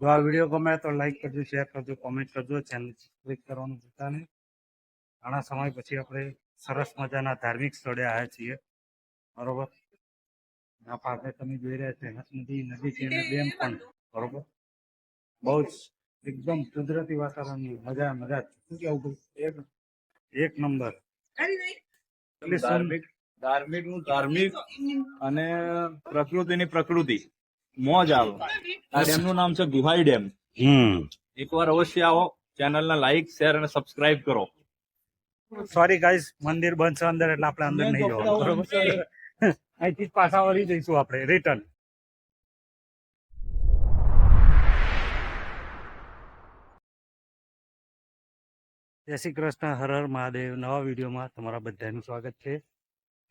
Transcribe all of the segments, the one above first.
જો આ વીડિયો ગમે તો લાઈક કરજો શેર કરજો કોમેન્ટ કરજો ચેનલ સબસ્ક્રાઈબ કરવાનું ભૂલતા નહીં. ઘણા સમય પછી આપણે સરસ મજાના ધાર્મિક સ્થળે આવ્યા છીએ. બરોબર? આ પાસે તમે જોઈ રહ્યા છો નદી નદી છે અને ડેમ પણ બરોબર? બહુ જ એકદમ કુદરતી વાતાવરણની મજા મજા. શું કેવું? એક એક નંબર. ધાર્મિક ધાર્મિકનું ધાર્મિક અને પ્રકૃતિની પ્રકૃતિ. મોજ આવે. આ ડેમનું નામ છે ગુહાઈ ડેમ. હમ. એકવાર અવશ્ય આવો ચેનલ ને લાઈક શેર અને સબસ્ક્રાઇબ કરો. સોરી ગાઈઝ મંદિર બંધ છે અંદર એટલે આપણે અંદર નહીં જવાનું. બરોબર? અહીંથી જ પાછા વળી જઈશું આપણે રિટર્ન જય શ્રી કૃષ્ણ હર હર મહાદેવ. નવા વિડીયોમાં તમારા બધાનું સ્વાગત છે.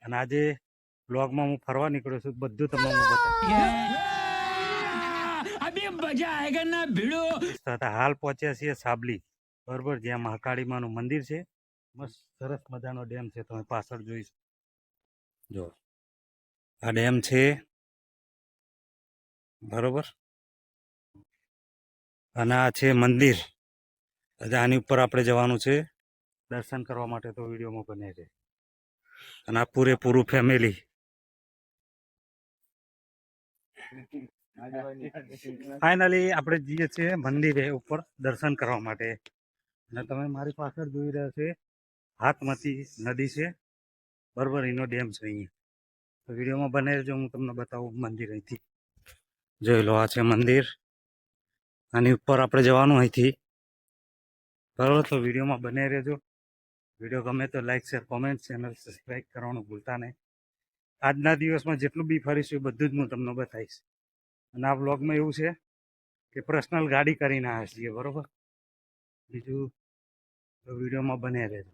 અને આજે બ્લોગમાં હું ફરવા નીકળ્યો છું બધું તમને હું બતાવીશ. હાલ પહોંચ્યા છીએ સાબલી. બરોબર? જ્યાં મહાકાળી માનું મંદિર છે. મસ્ત સરસ મજાનો ડેમ છે. તમે પાછળ જોઈશ જો. આ ડેમ છે. બરોબર? અને આ છે મંદિર. આની ઉપર આપણે જવાનું છે દર્શન કરવા માટે તો વિડીયોમાં બને છે અને આ પૂરેપૂરું ફેમિલી ફાઇનલી આપણે જઈએ છીએ મંદિરે ઉપર દર્શન કરવા માટે. અને તમે મારી પાછળ જોઈ રહ્યા છે હાથમતી નદી છે બરોબર એનો ડેમ છે અહીંયા. તો વિડીયોમાં બને રહેજો હું તમને બતાવું મંદિર અહીંથી જોઈ લો આ છે મંદિર. આની ઉપર આપણે જવાનું અહીંથી. બરોબર તો વિડીયોમાં બને રહેજો. વીડિયો ગમે તો like share comment channel subscribe કરવાનું ભૂલતા નહીં. આજના દિવસમાં જેટલું બી ફરીશું બધું જ હું તમને બતાવીશ. અને આ બ્લોગમાં એવું છે કે પર્સનલ ગાડી કરીને આવ્યા છીએ, બરોબર? બીજું વિડીયોમાં બને રહેજો.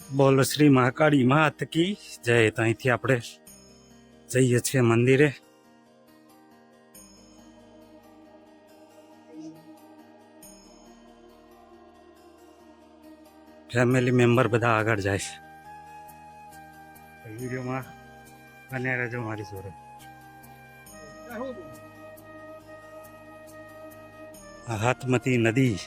બોલ શ્રી મહાકાળી માત કી જય. અહીંથી આપણે જઈએ છીએ મંદિરે. ફેમિલી મેમ્બર બધા આગળ જાય છે. વિડીયોમાં બને રહેજો મારી જોડે. આ હાથમતી નદી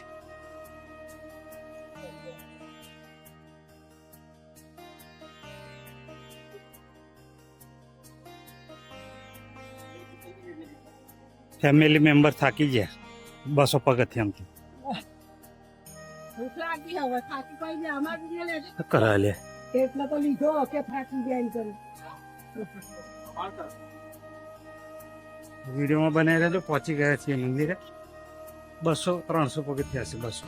ફેમિલી મેમ્બર થાકી ગયા બસો પગથિયામથી ભૂખ લાગી હવે થાકી પાઈ ગયા અમારે બી લે કરા લે એટલે તો લીધો કે થાકી ગયા એમ કરી વિડીયોમાં બનાવી રહેજો પહોંચી ગયા છીએ મંદિરે બસો ત્રણસો પગથિયા છે બસો.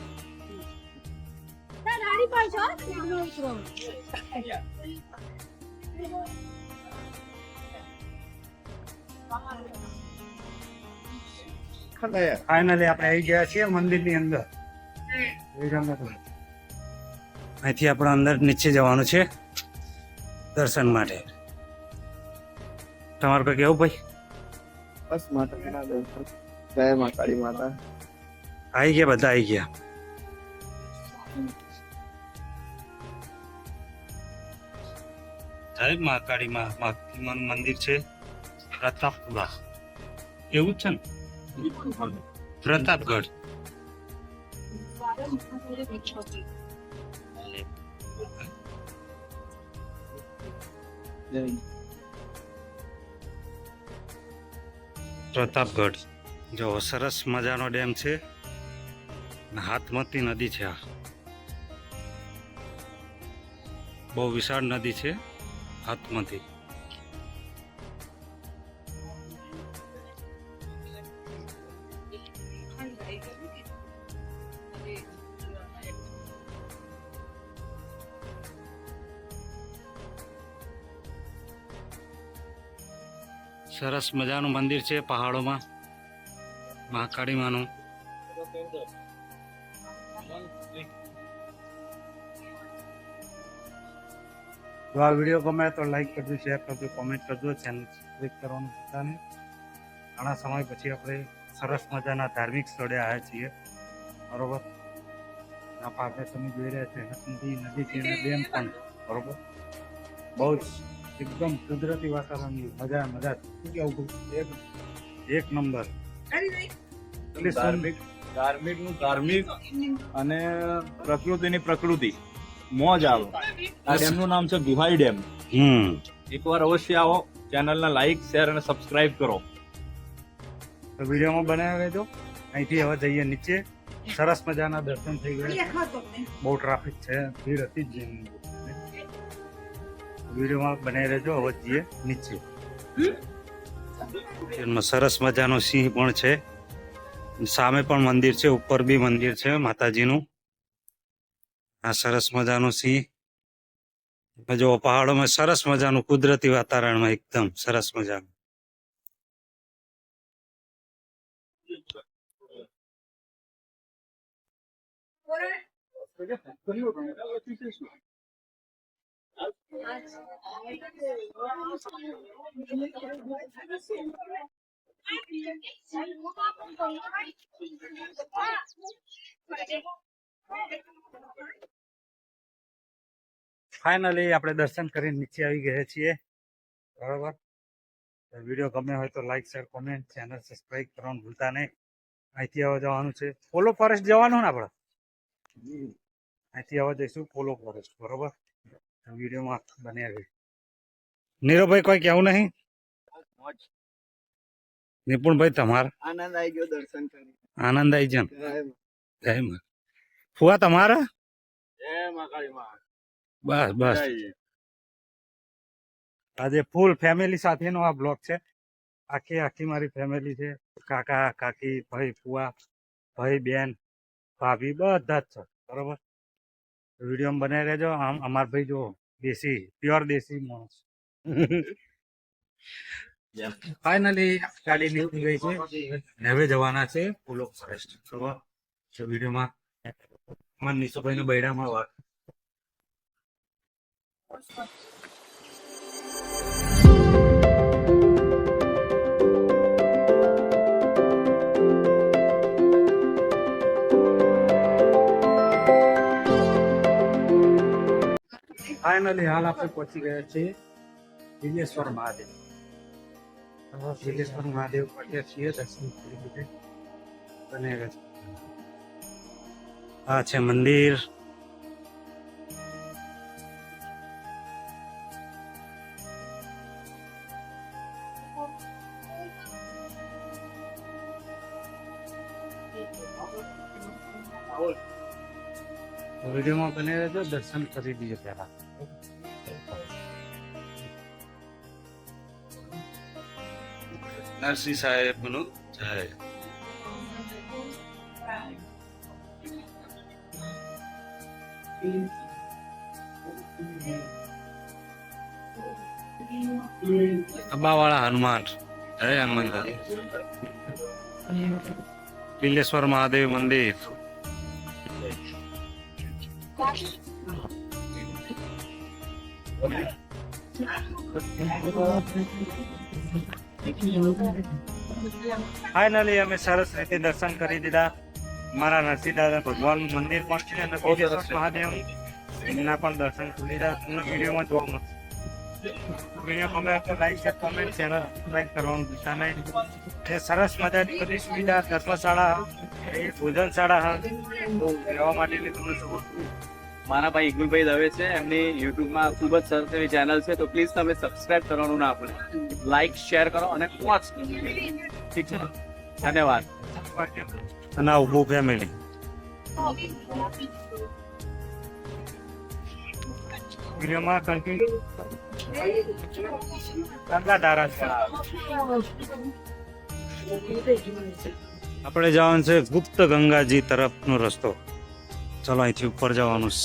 ફાઈનલી આપણે આવી ગયા છીએ મંદિરની અંદર. અહીંથી આપણે અંદર નીચે જવાનું છે દર્શન માટે. તમારે કોઈ કેવું ભાઈ? બસ માતા જય મા કાળી માતા. આવી ગયા બધા આવી ગયા. જય મા કાળી માં મંદિર છે પ્રતાપપુરા એવું જ છે ને? પ્રતાપગઢ. પ્રતાપગઢ. જો સરસ મજાનો ડેમ છે. હાથમતી નદી છે આ. બહુ વિશાળ નદી છે હાથમતી સરસ મજાનું મંદિર છે પહાડોમાં. મહાકાળી માનું જો આ વીડિયો ગમે તો લાઈક કરજો શેર કરજો કોમેન્ટ કરજો ચેનલ સબસ્ક્રાઈબ કરવાનું ભૂલતા નહીં. ઘણા સમય પછી આપણે સરસ મજાના ધાર્મિક સ્થળે આવ્યા છીએ. બરોબર? આ પાસે તમે જોઈ રહ્યા છે નદી નદી છે અને ડેમ પણ બરોબર? બહુ જ એકદમ કુદરતી વાતાવરણની મજા મજા. શું કેવું? એક એક નંબર. એટલી ધાર્મિક ધાર્મિકનું ધાર્મિક અને પ્રકૃતિની પ્રકૃતિ. મોજ આવો. આ ડેમનું નામ છે ગુહાઈ ડેમ. હમ. એકવાર અવશ્ય આવો ચેનલને લાઈક શેર અને સબસ્ક્રાઇબ કરો. તો વિડીયોમાં બનાવી રહેજો અહીંથી હવે જઈએ નીચે. સરસ મજાના દર્શન થઈ ગયા. બહુ ટ્રાફિક છે ભીડ હતી જ વિડીયોમાં બનાવી રહેજો હવે જઈએ નીચે. એમાં સરસ મજાનો સિંહ પણ છે. સામે પણ મંદિર છે ઉપર બી મંદિર છે માતાજીનું. આ સરસ મજાનું સિંહ. જો પહાડોમાં સરસ મજાનું કુદરતી વાતાવરણમાં એકદમ સરસ મજાનું. ફાઇનલી આપણે દર્શન કરીને નીચે આવી ગયા છીએ. બરાબર? વીડિયો ગમે હોય તો like share comment channel subscribe કરવાનું ભૂલતા નહીં. અહીંથી હવે જવાનું છે પોલો ફોરેસ્ટ જવાનું ને આપણે? અહીંથી હવે જઈશું પોલો ફોરેસ્ટ બરોબર? વિડીયોમાં બન્યા રહી. નીરવભાઈ કોઈ કહેવું નહીં? નિપુણભાઈ તમાર? આનંદ આવી ગયો દર્શન કરી આનંદ આવી જાય જય ફુવા તમારા? જય માં. બસ બસ. આજે ફૂલ ફેમિલી સાથેનો આ બ્લોગ છે. આખી આખી મારી ફેમિલી છે. કાકા કાકી ભાઈ ફુવા ભાઈ બેન ભાભી બધા જ છે. બરોબર? વીડિયો બનાવી રહેજો. આમ અમાર ભાઈ જો દેશી પ્યોર દેશી માણસ. ફાઇનલી ગાડી નીકળી ગઈ છે. હવે જવાના છે. ફૂલો ફોરેસ્ટ બરોબર? વિડીયોમાં અમાર નીશુભાઈ નું બૈડામાં વાત ફાઇનલી હાલ આપણે પહોંચી ગયા છીએ વિલેશ્વર મહાદેવ. વિલેશ્વર મહાદેવ પહોંચ્યા છીએ દર્શન કરી લીધે. અને આ છે મંદિર. વિડીયોમાં બને રહેજો દર્શન કરી દઈએ પહેલાં. નરસિંહ સાહેબનું જય. અંબાવાળા હનુમાન. જય હનુમાન બિલેશ્વર મહાદેવ મંદિર. ફાઇનલી અમે સરસ રીતે દર્શન કરી દીધા. મારા નરસિંહ ભગવાન ભગવાનનું મંદિર પણ છે અને મહાદેવ એમના પણ દર્શન કરી દીધા તમને વિડીયોમાં જોવા મળશે. વીડિયો ગમે તો like share comment channel subscribe કરવાનું ભૂલતા નહીં સરસ મજાની બધી સુવિધા ધર્મશાળા ભોજનશાળા રહેવા માટેની તમને સગવડ મારા ભાઈ ઇકબુલભાઈ દવે છે એમની યુટ્યુબમાં ખૂબ જ સરસ એવી ચેનલ છે તો પ્લીઝ તમે સબસ્ક્રાઇબ કરવાનું ના ભૂલે. લાઈક શેર કરો અને વોચ ઠીક છે? ધન્યવાદ. અને ઉભું ફેમિલી વિડીયોમાં કન્ટિન્યુ ગંગા ધારા છે આપણે જવાનું છે ગુપ્ત ગંગાજી તરફનો રસ્તો. ચલો અહીંથી ઉપર જવાનું છે.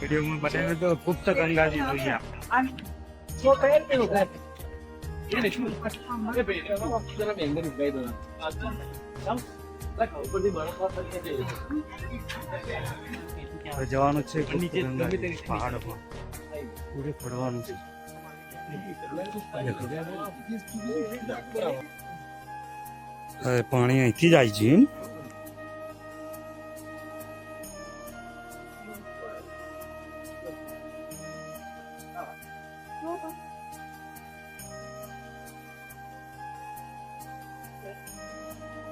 વિડીયોમાં બતાવ્યું તો ગુપ્ત ગંગાજી જોઈએ આપણે. જવાનું છે ગંગાજી પહાડમાં. પૂરે ફરવાનું છે. પાણી અહીંથી જ આવી છે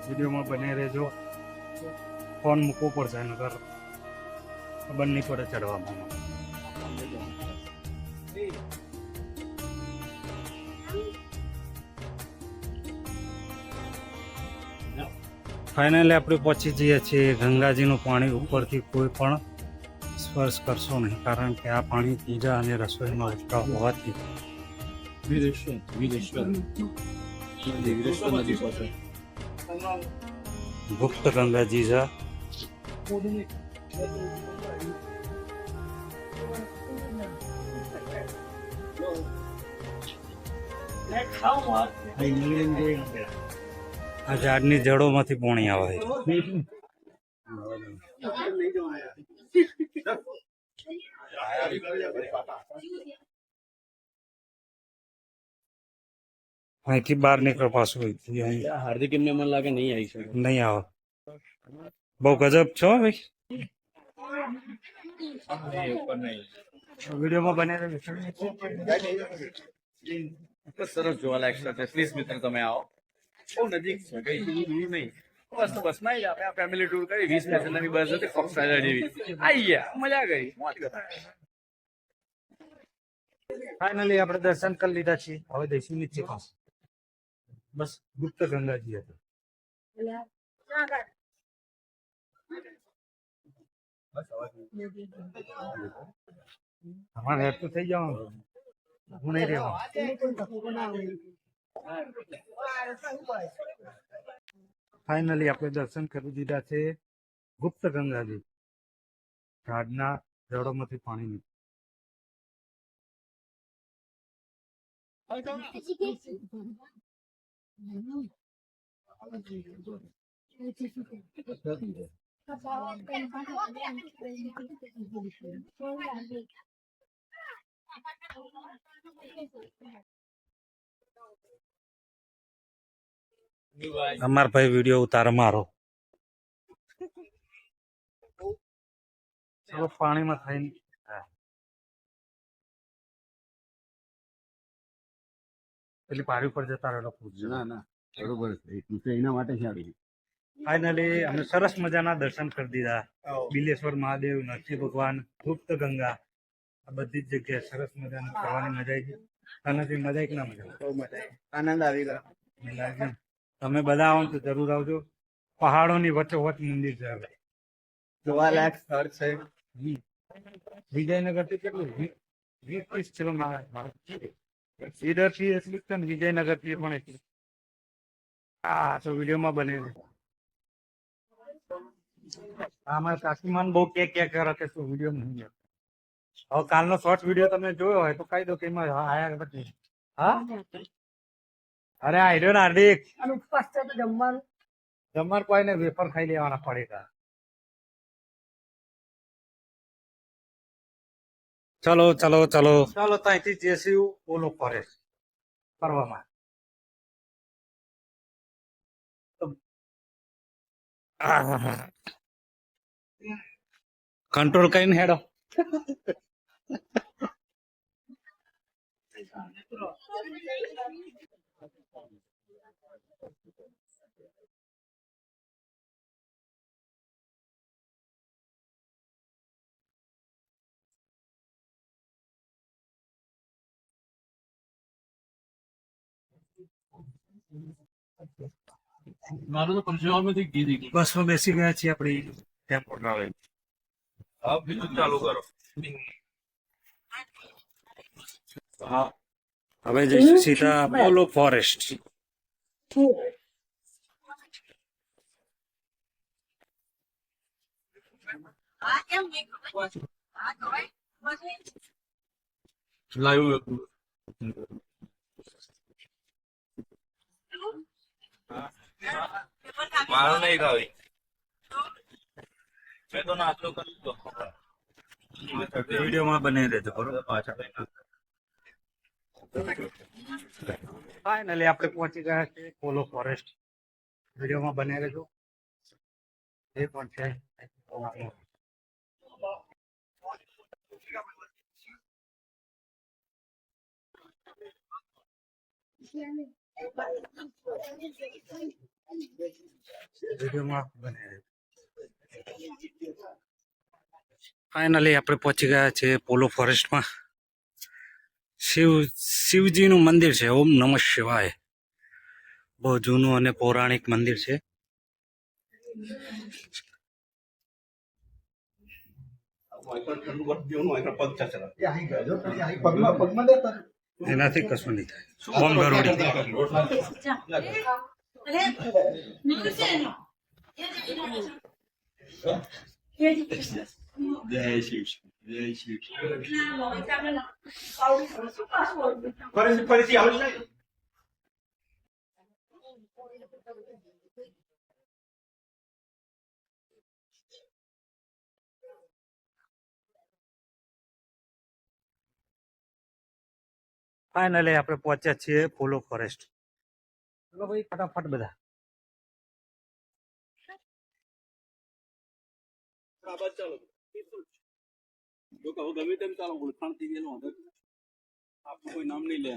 વિડીયોમાં બને રહેજો. ફોન મૂકવો પડશે નગર ખબર નહીં પડે ચડવામાં. ફાઇનલી આપણે પહોંચી જઈએ છીએ ગંગાજીનું પાણી ઉપરથી કોઈ પણ સ્પર્શ કરશો નહીં કારણ કે આ પાણી પૂજા અને રસોઈમાં ઉઠતા હોવાથી. વીરેશ્વર વીરેશ્વર વીરેશ્વર નદી પાસે ગુપ્ત ગંગાજી છે. આ ઝાડની જડોમાંથી પોણી આવે છે. અહીંથી બહાર નીકળ પાછું. હાર્દિક એમને મને લાગે નહીં આવી શકે. નહીં આવો. બહુ ગજબ છો ભાઈ? વિડીયોમાં બને ખૂબ સરસ જોવાલાયક છે. પ્લીઝ મિત્ર તમે આવો. બહુ નજીક છે કઈ નહીં. બસ તો બસમાં આપણે ફેમિલી ટૂર કરી. વીસ પેસેન્જરની બસ હતી ફોક્સ રાઇડર જેવી. આઈ ગયા. મજા ગઈ. મોજ કરી ફાઇનલી આપણે દર્શન કરી લીધા છીએ. હવે જઈશું નીચે પાસે બસ ગુપ્ત ગંગાજી હતા. તમારે હેડ તો થઈ જવાનું. હું નહીં રહેવાનું ફાઇનલી આપણે દર્શન કરી દીધા છે ગુપ્ત ગંગાજી. ઝાડના જળોમાંથી પાણી નીકળે. અમાર ભાઈ વીડિયો ઉતારો મારો ચલો પાણીમાં થઈને પેલી પારી ઉપર જતા રહેલો પૂછજો ના ના બરોબર છે. એના માટે આવી ફાઇનલી અમે સરસ મજાના દર્શન કરી દીધા. બિલેશ્વર મહાદેવ નરસિંહ ભગવાન ગુપ્ત ગંગા આ બધી જ જગ્યાએ સરસ મજાની ફરવાની મજા આવી આનાથી મજા આવી કે ના મજા બહુ મજા આનંદ આવી ગયો? તમે બધા આવો તો જરૂર આવજો. પહાડોની વચ્ચે વચ મંદિર છે હવે. જોવાલાયક સ્થળ છે. હમ. વિજયનગરથી કેટલું વીસ ત્રીસ કિલોમીટર. ઈડરથી એટલું છે ને વિજયનગરથી પણ એટલું હા તો વિડીયોમાં બને આમાં કાકીમાન બહુ કે કે કરે છે શું વીડિયો નહીં. હવે કાલનો શોર્ટ વીડિયો તમે જોયો હોય તો કહી દો કે એમાં આયા પછી. હા? અરે આઈડિયો ને હાર્દિક. જમવાનું. જમવાર કોઈને વેફર ખાઈ લેવાના પડેગા ચલો ચલો ચલો. ચાલો ત્યાંથી જેસી ઓલો કરે કરવામાં કંટ્રોલ કરીને હેડો. મારું તો પંચવામાંથી કીધી બસમાં બેસી ગયા છીએ આપણી ટેમ્પો ટ્રાવેલ. હા બીજું ચાલુ કરો. હા. હવે જઈશું સીધા પોલો ફોરેસ્ટ. લાઈવ મારો નહીં ખાવી મેં તો નાસ્તો કરી દો વિડીયોમાં બની રહેજો બરોબર પાછા ફાઇનલી આપણે પહોંચી ગયા છે પોલો ફોરેસ્ટ વિડીયોમાં બને રહેજો એ પણ છે વિડીયોમાં બને. ફાઇનલી આપણે પહોંચી ગયા છે પોલો ફોરેસ્ટમાં શિવ શિવજીનું મંદિર છે. ઓમ નમઃ શિવાય. બહુ જૂનું અને પૌરાણિક મંદિર છે. એનાથી કશું નહીં થાય. ઓમ ગરુડી. ફાઇનલી આપણે પહોંચ્યા છીએ ફૂલો ફોરેસ્ટ. ચલો ભાઈ ફટાફટ બધા. ગમે તેમ ચાલો ઓળખાણ થઈ ગયેલો આપણું કોઈ નામ નહીં લે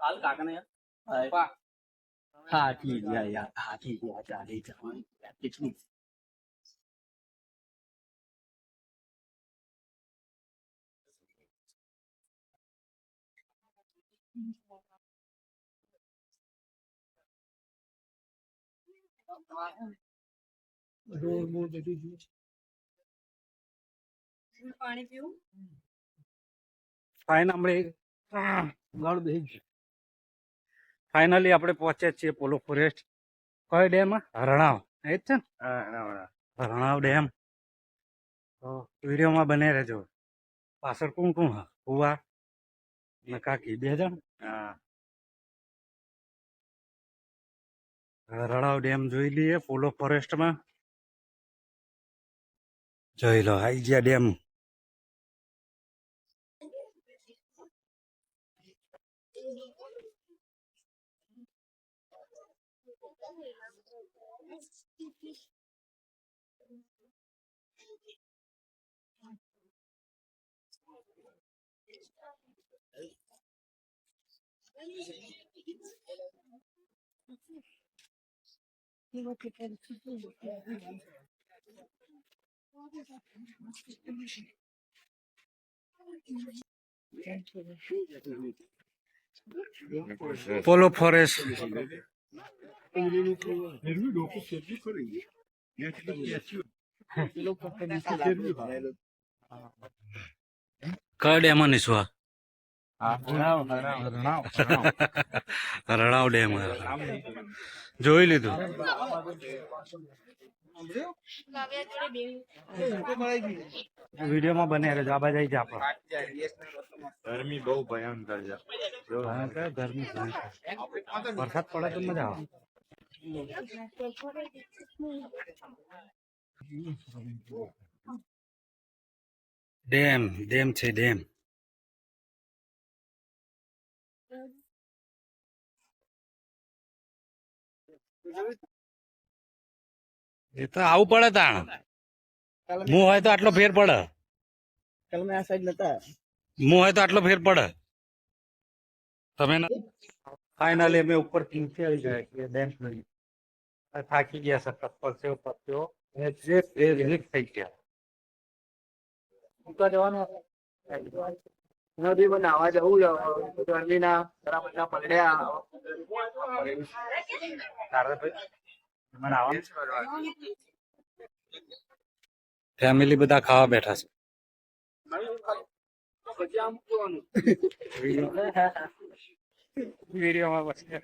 હાલ 大地爷呀，大地国家的长远的处。रोड मोड बैठी थी पानी पीऊं फाइन हमरे गड़ भेज ફાઇનલી આપણે પહોંચ્યા છીએ પોલો ફોરેસ્ટ કયો ડેમ હરણાવ એ જ છે ને? હરણાવ ડેમ તો વિડીયોમાં બને રહેજો. પાછળ કોણ કોણ હા? કુવા ને કાકી. બે જણ? હરણાવ ડેમ જોઈ લઈએ પોલો ફોરેસ્ટમાં જોઈ લો આઈ ગયા ડેમ પોલો ફોરેસ્ટ કયો ડેમ નીસવા રણાવ ડેમ જોઈ લીધું. વિડીયોમાં બને રહેજો. આબા બાજુ આવી જા આપણે ગરમી બહુ ભયંકર છે. ભયંકર ગરમી ભયંકર વરસાદ પડે તો મજા આવે. ડેમ ડેમ છે ડેમ. એ તો આવું પડે તાણ. હું હોય તો આટલો ફેર પડે. કલ મેં આ સાઈડ નતા હું હોય તો આટલો ફેર પડે. તમે ફાઇનલી અમે ઉપર નીચે આવી ગયા કે ડેમ સુધી થાકી ગયા ટપ્પલ છે પત્યો એક્ઝેક્ટ એક્ઝેક્ટ થઈ ગયા. ઉતા જવાનું નદીમાં નાવા જવું ગરમીના ઘણા બધા ભાઈ ફેમિલી બધા ખાવા બેઠા છે. વિડીયોમાં પછી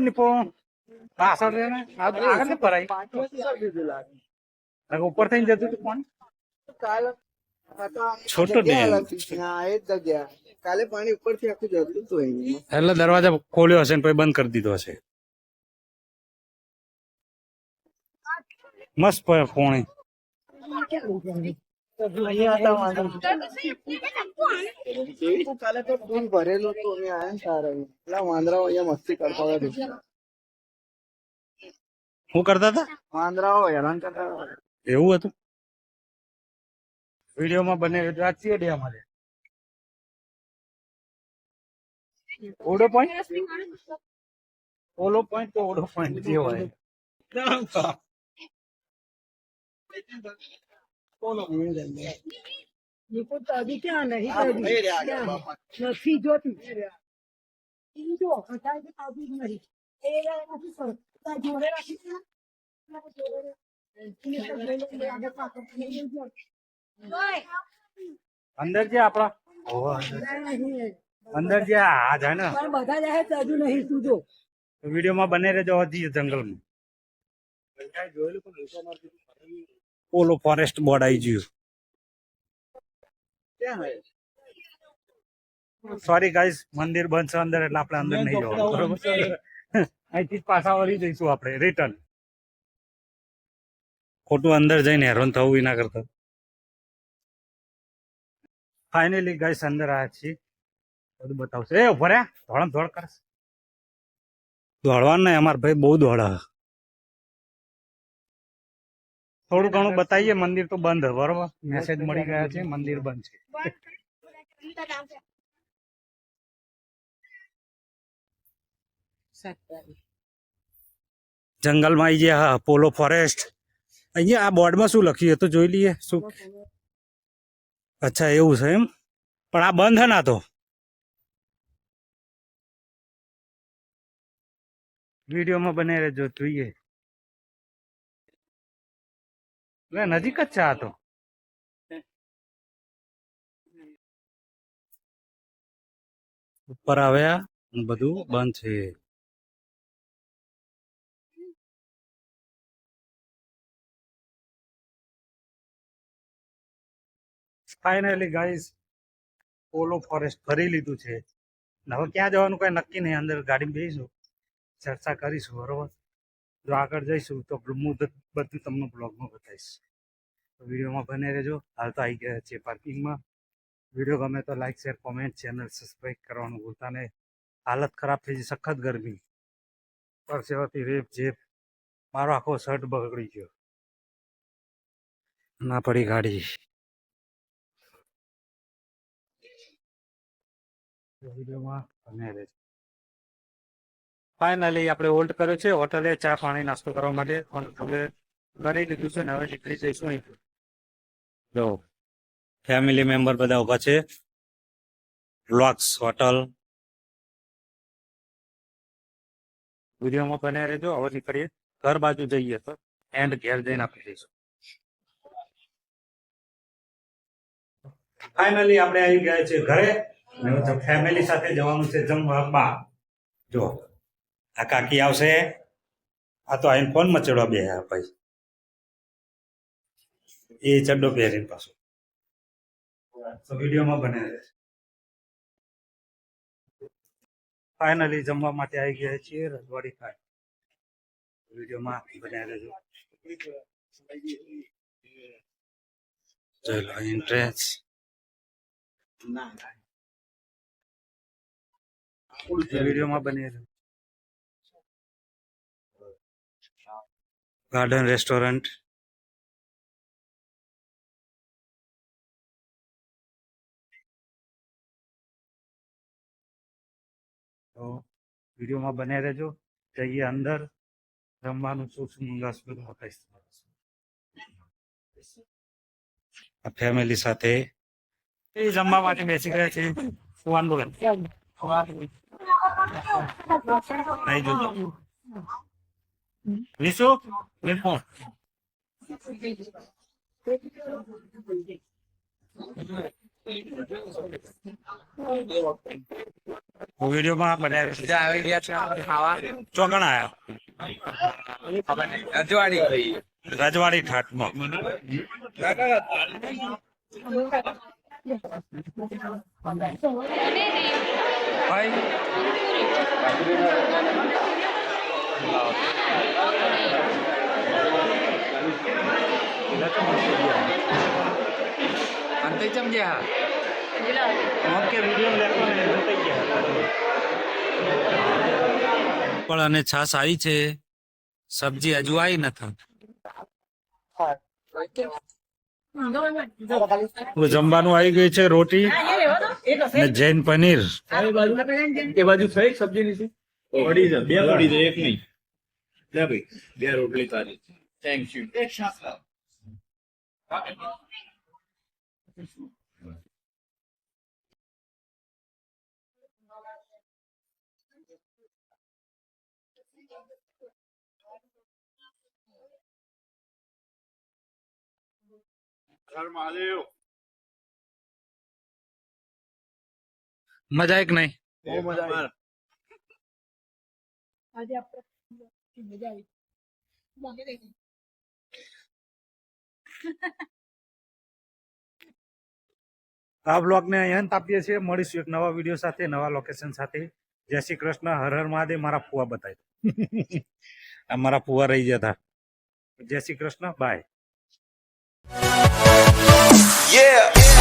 નિપો. પાછળ રે ને? આગળ આગળ ને ભરાય? આગળ ઉપર થઈને જતું હતું કોણ કાલ છોટો ડેમ હા એ જગ્યા. કાલે પાણી ઉપરથી આખું જતું હતું એટલે દરવાજા ખોલ્યો હશે ને પછી બંધ કરી દીધો હશે. મસ્ત પોણી. તો ભરેલો અમે આયા તારે. વાંદરાઓ અહીંયા મસ્તી કરતા હતા શું કરતા હતા? વાંદરાઓ હેરાન કરતા એવું હતું? વિડીયોમાં બને રાખીએ ડે અમારે ઓડો પોઈન્ટ ઓલો પોઈન્ટ તો ઓડો પોઈન્ટ જે હોય. નથી જોતું અંદર જે આપડા ઓહો, અંદર જે આ જાય ને. પણ બધા જાય તો હજુ નહીં તું જો. વિડીયોમાં બને રહેજો હજી જંગલમાં. ઓલો ફોરેસ્ટ બોર્ડ આવી ગયું. સોરી ગાઈસ મંદિર બંધ છે અંદર એટલે આપણે અંદર નહીં જવાનું બરોબર? અહીંથી જ પાછા વળી જઈશું આપણે રિટર્ન ખોટું અંદર જઈને હેરાન થવું એના કરતા. ફાઇનલી ગાઈસ અંદર આવ્યા છીએ. બધું બતાવશે. એ ભર્યા ધોળમ ધોળ કરશે. દોડવાનું નહીં અમારા ભાઈ બહુ દોડા. થોડું ઘણું બતાવીએ. મંદિર તો બંધ, બરોબર? મેસેજ મળી ગયા છે. મંદિર બંધ છે. જંગલમાં આવી ગયા, હા પોલો ફોરેસ્ટ અહીંયા આ બોર્ડમાં શું લખ્યું હતું? જોઈ લઈએ. શું? અચ્છા, એવું છે એમ? પણ આ બંધ છે ના તો? વિડીયોમાં બને રહેજો જોઈએ. લે, નજીક જ છે આ તો. ઉપર આવ્યા બધું બંધ છે. ફાઇનલી ગાઈસ પોલો ફોરેસ્ટ ફરી લીધું છે. હવે ક્યાં જવાનું કઈ નક્કી નહીં, અંદર ગાડીમાં જઈશું ચર્ચા કરીશું, બરોબર? જો આગળ જઈશું તો હું બધું તમને બ્લોગમાં બતાવીશ. વિડીયોમાં બને રહેજો. હાલ તો આવી ગયા છે પાર્કિંગમાં. વીડિયો ગમે તો like, share, comment, channel subscribe કરવાનું ભૂલતા નહીં. હાલત ખરાબ થઈ છે સખત ગરમી. પરસેવાથી રેપ, જેપ, મારો આખો શર્ટ બગડી ગયો. ના પડી ગાડી. વિડીયોમાં બને રહેજો ફાઇનલી આપણે હોલ્ડ કર્યો છે. હોટલે ચા પાણી નાસ્તો કરવા માટે હવે કરી લીધું છે ને હવે નીકળી જઈશું અહીં જો ફેમિલી મેમ્બર બધા ઊભા છે. બ્લોક્સ હોટલ વિડીયોમાં બને રહેજો. હવે નીકળીએ. ઘર બાજુ જઈએ તો એન્ડ ઘેર જઈને આપી જઈશું. ફાઇનલી આપણે આવી ગયા છે ઘરે. ફેમિલી સાથે જવાનું છે જમવા બા. જો, આ કાકી આવશે. આ તો આઈને ફોન મચડવા બે ભાઈ. એ ચડ્ડો પહેરીને પાછો. વિડીયોમાં બને ફાઇનલી જમવા માટે આવી ગયા છીએ, રજવાડી ખાય વિડીયોમાં બને રહેજો ચલો એન્ટ્રેન્સ વિડીયોમાં બની રહેજો ગાર્ડન રેસ્ટોરન્ટ તો વિડીયોમાં બને રહેજો. જઈએ અંદર. જમવાનું શું શું મંગાશ બધું બતાવીશ ફેમિલી સાથે. જમવા માટે બેસી ગયા છે વાંધો નહીં જોતો વિશુ વિપો વિડીયોમાં ગયા છે ચોકણ આયા? રજવાડી. ઠાઠમાં. ભાઈ? અંતે ચમ ગયા? ઓકે વીડિયો ગયા. પણ અને છાસ આવી છે. સબ્જી હજુ આવી નથી. જમવાનું આવી ગયું છે રોટી. ને જૈન પનીર. એ બાજુ? થઈ સબ્જી ની પડી છે બે પડી છે એક નહીં. લે ભાઈ બે રોટલી તારી. થેન્ક યુ મજા એક નહીં? બહુ મજા આવી આજે આપણે મજા આવી. આ બ્લોગને અંત આપીએ છીએ. મળીશું એક નવા વીડિયો સાથે નવા લોકેશન સાથે. જય શ્રી કૃષ્ણ. હર હર મહાદેવ. મારા ફુવા બતાવી આ મારા ફુવા રહી ગયા હતા. જય શ્રી કૃષ્ણ. By Yeah.